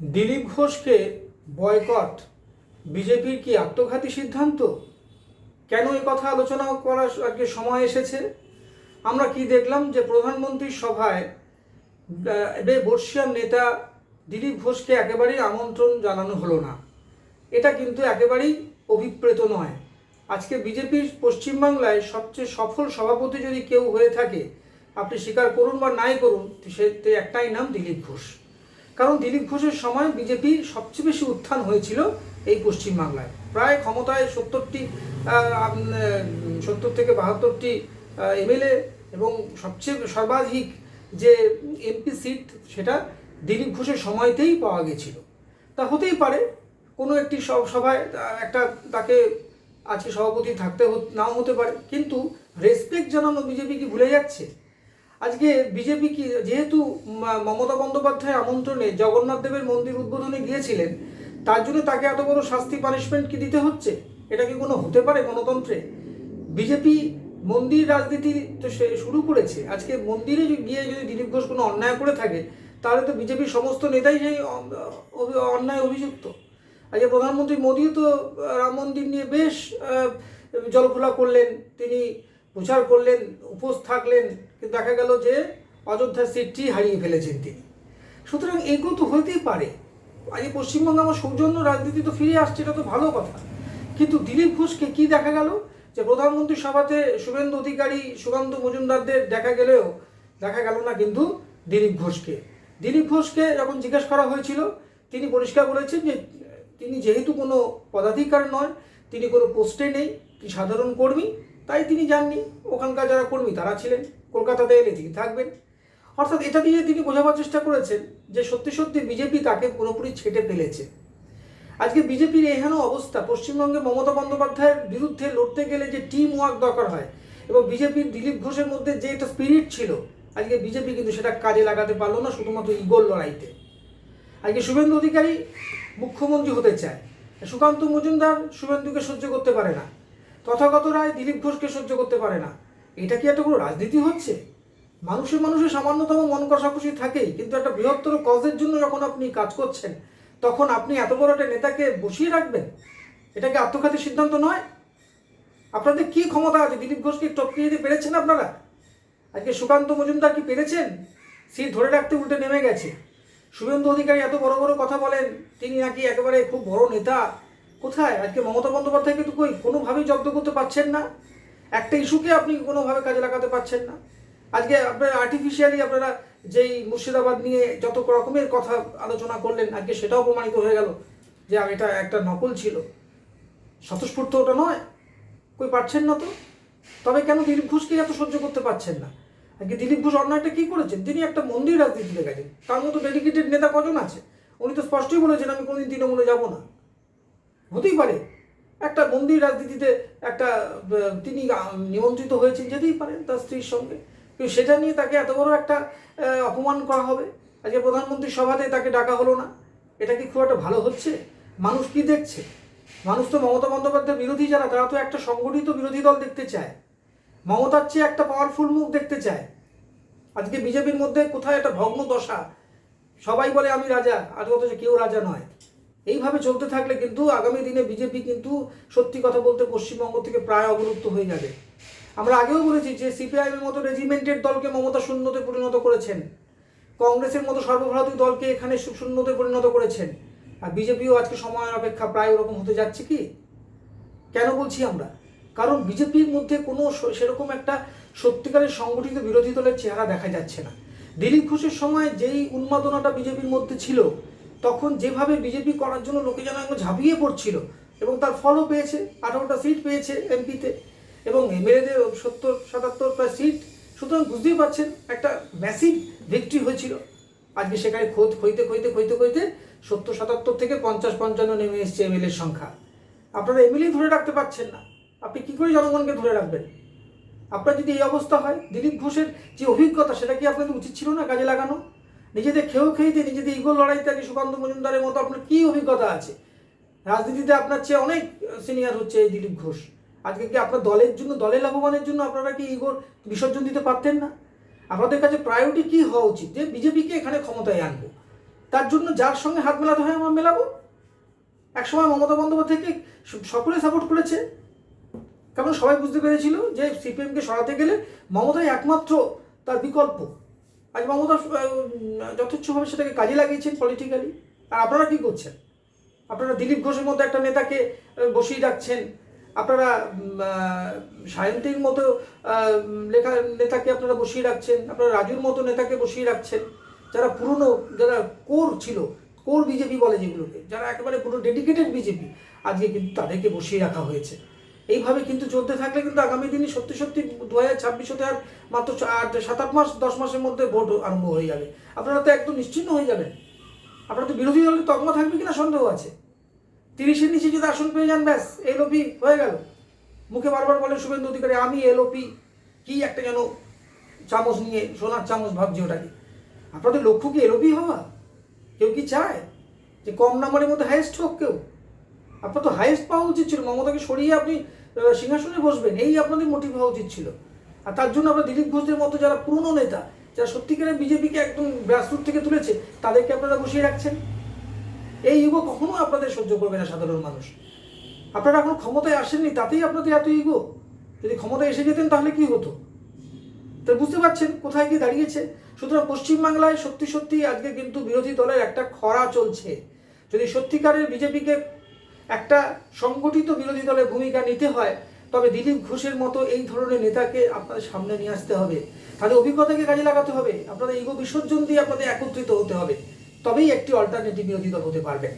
দিলীপ ঘোষকে বয়কট? বিজেপির কি আত্মঘাতী সিদ্ধান্ত? কেন এই কথা আলোচনা করার আজকে সময় এসেছে? আমরা কি দেখলাম যে প্রধানমন্ত্রীর সভায় বর্ষিয়ান নেতা দিলীপ ঘোষকে একেবারেই আমন্ত্রণ জানানো হলো না। এটা কিন্তু একেবারেই অভিপ্রেত নয়। আজকে বিজেপির পশ্চিমবাংলায় সবচেয়ে সফল সভাপতি যদি কেউ হয়ে থাকে, আপনি স্বীকার করুন বা নাই করুন, সে একটাই নাম দিলীপ ঘোষ। কারণ দিলীপ ঘোষের সময় বিজেপি সবচেয়ে বেশি উত্থান হয়েছিল এই পশ্চিমবাংলায়। প্রায় ক্ষমতায় সত্তরটি সত্তর থেকে বাহাত্তরটি এমএলএ এবং সবচেয়ে সর্বাধিক যে এমপি সিট সেটা দিলীপ ঘোষের সময়তেই পাওয়া গেছিল। তা হতেই পারে, কোনো একটি সভায় একটা তাকে আজকে সভাপতি থাকতে নাও হতে পারে, কিন্তু রেসপেক্ট জানানো বিজেপি কি ভুলে যাচ্ছে? আজকে বিজেপি কি যেহেতু মমতা বন্দ্যোপাধ্যায় আমন্ত্রণে জগন্নাথ দেবের মন্দির উদ্বোধনে গিয়েছিলেন তার জন্য তাকে এত বড় শাস্তি পানিশমেন্ট কি দিতে হচ্ছে? এটা কি কোনো হতে পারে গণতন্ত্রে? বিজেপি মন্দির রাজনীতি তো সে শুরু করেছে আজকে মন্দিরে গিয়ে যদি দিলীপ ঘোষ কোনো অন্যায় করে থাকে তাহলে তো বিজেপির সমস্ত নেতাই সেই অন্যায় অভিযুক্ত। আজকে প্রধানমন্ত্রী মোদীও তো রাম মন্দির নিয়ে বেশ আহ, জলঘোলা করলেন তিনি প্রচার করলেন, উপোস থাকলেন, কিন্তু দেখা গেল যে অযোধ্যার সিটটি হারিয়ে ফেলেছেন তিনি। সুতরাং এগুলো তো হতেই পারে। আজকে পশ্চিমবঙ্গে আমার সৌজন্য রাজনীতি তো ফিরে আসছে, এটা তো ভালো কথা। কিন্তু দিলীপ ঘোষকে কি দেখা গেল? যে প্রধানমন্ত্রী সভাতে শুভেন্দু অধিকারী সুকান্ত মজুমদারদের দেখা গেলেও দেখা গেল না কিন্তু দিলীপ ঘোষকে। দিলীপ ঘোষকে যখন জিজ্ঞেস করা হয়েছিল, তিনি পরিষ্কার বলেছেন যে তিনি যেহেতু কোনো পদাধিকার নয়, তিনি কোনো পোস্টে নেই, তিনি সাধারণ কর্মী তাই তিনি যাননি। ওখানকার যারা কর্মী, তারা ছিলেন। কলকাতাতে এলে তিনি থাকবেন। অর্থাৎ এটা দিয়ে তিনি বোঝাবার চেষ্টা করেছেন যে সত্যি সত্যি বিজেপি তাকে পুরোপুরি ছেটে ফেলেছে। আজকে বিজেপির এহেন অবস্থা, পশ্চিমবঙ্গে মমতা বন্দ্যোপাধ্যায়ের বিরুদ্ধে লড়তে গেলে যে টিম ওয়ার্ক দরকার হয় এবং বিজেপির দিলীপ ঘোষের মধ্যে যে একটা স্পিরিট ছিল, আজকে বিজেপি কিন্তু সেটা কাজে লাগাতে পারল না, শুধুমাত্র ইগোল লড়াইতে। আজকে শুভেন্দু অধিকারী মুখ্যমন্ত্রী হতে চায়। সুকান্ত মজুমদার শুভেন্দুকে সহ্য করতে পারে না। তথাগত রায় দিলীপ ঘোষকে সহ্য করতে পারে না। এটা কি একটা কোনো রাজনীতি হচ্ছে? মানুষের মানুষের সামান্যতম মন কষাকষি থাকেই, কিন্তু একটা বৃহত্তর কজের জন্য যখন আপনি কাজ করছেন, তখন আপনি এত বড় একটা নেতাকে বসিয়ে রাখবেন? এটা কি আত্মঘাতী সিদ্ধান্ত নয়? আপনাদের কি ক্ষমতা আছে? দিলীপ ঘোষকে টপকিয়ে দিতে পেরেছেন আপনারা? আজকে সুকান্ত মজুমদার কি পেরেছেন? সিট ধরে রাখতে উল্টে নেমে গেছে। শুভেন্দু অধিকারী এত বড় বড় কথা বলেন, তিনি নাকি একেবারে খুব বড় নেতা। কোথায়? আজকে মমতা বন্দ্যোপাধ্যায় কিন্তু কই, কোনোভাবেই জব্দ করতে পারছেন না। একটা ইস্যুকে আপনি কোনোভাবে কাজে লাগাতে পারছেন না। আজকে আপনারা আর্টিফিশিয়ালি আপনারা যেই মুর্শিদাবাদ নিয়ে যত রকমের কথা আলোচনা করলেন, আজকে সেটাও প্রমাণিত হয়ে গেল যে এটা একটা নকল ছিল। স্বতঃস্ফূর্ত ওটা নয়। কই পারছেন না তো। তবে কেন দিলীপ ঘোষকে এত সহ্য করতে পারছেন না? আজকে দিলীপ ঘোষ অন্যায়টা কী করেছেন? তিনি একটা মন্দির রাজনীতিতে গেছেন। তার মতো ডেডিকেটেড নেতা কজন আছে? উনি তো স্পষ্টই বলেছেন, আমি কোনোদিন তৃণমূলে যাব না। হতেই পারে। একটা মন্দির রাজনীতিতে একটা তিনি নিমন্ত্রিত হয়েছেন, যেতেই পারেন তার স্ত্রীর সঙ্গে। কিন্তু সেটা নিয়ে তাকে এত বড় একটা অপমান করা হবে। আজকে প্রধানমন্ত্রী সভাতে তাকে ডাকা হলো না। এটা কি খুব একটা ভালো হচ্ছে? মানুষ কি দেখছে? মানুষ তো মমতা বন্দ্যোপাধ্যায়ের বিরোধী যারা, তারা তো একটা সংগঠিত বিরোধী দল দেখতে চায়। মমতার চেয়ে একটা পাওয়ারফুল মুখ দেখতে চায়। আজকে বিজেপির মধ্যে কোথায় একটা ভগ্ন দশা সবাই বলে, আমি রাজা। আর অথচ কেউ রাজা নয়। এইভাবে চলতে থাকলে কিন্তু আগামী দিনে বিজেপি কিন্তু সত্যি কথা বলতে পশ্চিমবঙ্গ থেকে প্রায় অবলুপ্ত হয়ে যাবে। আমরা আগেও বলেছি যে সিপিআইএমের মতো রেজিমেন্টের দলকে মমতা শূন্যতে পরিণত করেছেন। কংগ্রেসের মতো সর্বভারতীয় দলকে এখানে শূন্যতে পরিণত করেছেন। আর বিজেপিও আজকে সময়ের অপেক্ষা প্রায় ওরকম হতে যাচ্ছে কি? কেন বলছি আমরা? কারণ বিজেপির মধ্যে কোনো সেরকম একটা সত্যিকারের সংগঠিত বিরোধী দলের চেহারা দেখা যাচ্ছে না। দিলীপ ঘোষের সময় যেই উন্মাদনাটা বিজেপির মধ্যে ছিল তখন যেভাবে বিজেপি করার জন্য লোকে যেন একদম ঝাঁপিয়ে পড়ছিল এবং তার ফলও পেয়েছে, আঠারোটা সিট পেয়েছে এমপিতে এবং এমএলএদের সত্তর, সাতাত্তর প্রায় সিট সুতরাং বুঝতেই পারছেন, একটা ম্যাসিভ ভিক্টরি হয়েছিল। আজকে সেখানে খোঁজ খইতে খইতে খইতে খইতে সত্তর, সাতাত্তর থেকে পঞ্চাশ, পঞ্চান্ন নেমে এসছে এমএলএর সংখ্যা। আপনারা এমএলএ ধরে রাখতে পারছেন না। আপনি কী করে জনগণকে ধরে রাখবেন? আপনার যদি এই অবস্থা হয়, দিলীপ ঘোষের যে অভিজ্ঞতা, সেটা কি আপনাদের উচিত ছিল না কাজে লাগানো? নিজেদের খেয়েও খেয়েতে নিজেদের ইগোল লড়াইতে আগে সুকান্ত মজুমদারের মতো আপনার কি অভিজ্ঞতা আছে? রাজনীতিতে আপনার চেয়ে অনেক সিনিয়র হচ্ছে এই দিলীপ ঘোষ। আজকে কি আপনার দলের জন্য, দলের লাভবানের জন্য আপনারা কি ইগোর বিসর্জন দিতে পারতেন না? আপনাদের কাছে প্রায়োরিটি কি হওয়া উচিত? যে বিজেপিকে এখানে ক্ষমতায় আনব। তার জন্য যার সঙ্গে হাত মেলাতে হয় আমরা মেলাবো। একসময় মমতা বন্দ্যোপাধ্যায়কে সকলে সাপোর্ট করেছে। কারণ সবাই বুঝতে পেরেছিল যে সিপিএমকে সরাতে গেলে মমতাই একমাত্র তার বিকল্প। আজ মমতা যথেচ্ছভাবে সেটাকে কাজে লাগিয়েছেন পলিটিক্যালি আর আপনারা কি করছেন? আপনারা দিলীপ ঘোষের মতো একটা নেতাকে বসিয়ে রাখছেন। আপনারা সায়ন্তীর মতো লেখা, নেতাকে আপনারা বসিয়ে রাখছেন। আপনারা রাজুর মতো নেতাকে বসিয়ে রাখছেন। যারা পুরনো, যারা কোর ছিল, কোর বিজেপি বলে যেগুলোকে, যারা একেবারে পুরো ডেডিকেটেড বিজেপি, আজকে কিন্তু তাদেরকে বসিয়ে রাখা হয়েছে। এইভাবে কিন্তু চলতে থাকলে কিন্তু আগামী দিনে সত্যি সত্যি দু হাজার ছাব্বিশ হতে আর মাত্র আট সাত আট মাস, দশ মাসের মধ্যে ভোট আরম্ভ হয়ে যাবে। আপনারা তো একদম নিশ্চিন্ন হয়ে যাবেন। আপনারা তো বিরোধী দলের তকমা থাকবে কিনা সন্দেহ আছে? তিরিশের নিচে যদি আসন পেয়ে যান, ব্যাস এলওপি হয়ে গেল। মুখে বারবার বলেন শুভেন্দু অধিকারী, আমি এলওপি কি একটা যেন চামচ নিয়ে, সোনার চামচ ভাবছি ওটাকে। আপনাদের লক্ষ্য কি এলওপি হওয়া? কেউ কি চায়? যে কম নাম্বারের মধ্যে হাইয়েস্ট হোক কেউ? আপনার তো হাইয়েস্ট পাওয়া উচিত ছিল। মমতাকে সরিয়ে আপনি সিংহাসনে বসবেন, এই আপনাদের মোটিভ হওয়া উচিত ছিল। আর তার জন্য আপনার দিলীপ ঘোষদের মতো যারা পুরনো নেতা, যারা সত্যিকারের বিজেপিকে একদম গ্রাসরুট থেকে তুলেছে, তাদেরকে আপনারা বসিয়ে রাখছেন। এই ইগো কখনো আপনাদের সহ্য করবে না সাধারণ মানুষ। আপনারা এখন ক্ষমতায় আসেননি, তাতেই আপনাদের এত ইগো যদি ক্ষমতায় এসে যেতেন তাহলে কি হতো? তো বুঝতে পারছেন কোথায় কি দাঁড়িয়েছে? সুতরাং পশ্চিমবাংলায় সত্যি সত্যি আজকে কিন্তু বিরোধী দলের একটা খরা চলছে। যদি সত্যিকারের বিজেপিকে একটা সংগঠিত বিরোধী দলের ভূমিকা নিতে হয়, তবে দিলীপ ঘোষের মতো এই ধরনের নেতাকে আপনাদের সামনে নিয়ে আসতে হবে। তাদের অভিজ্ঞতাকে কাজে লাগাতে হবে। আপনাদের ইগো বিসর্জন দিয়ে আপনাদের একত্রিত হতে হবে। তবেই একটি অল্টারনেটিভ বিরোধী দল হতে পারবেন।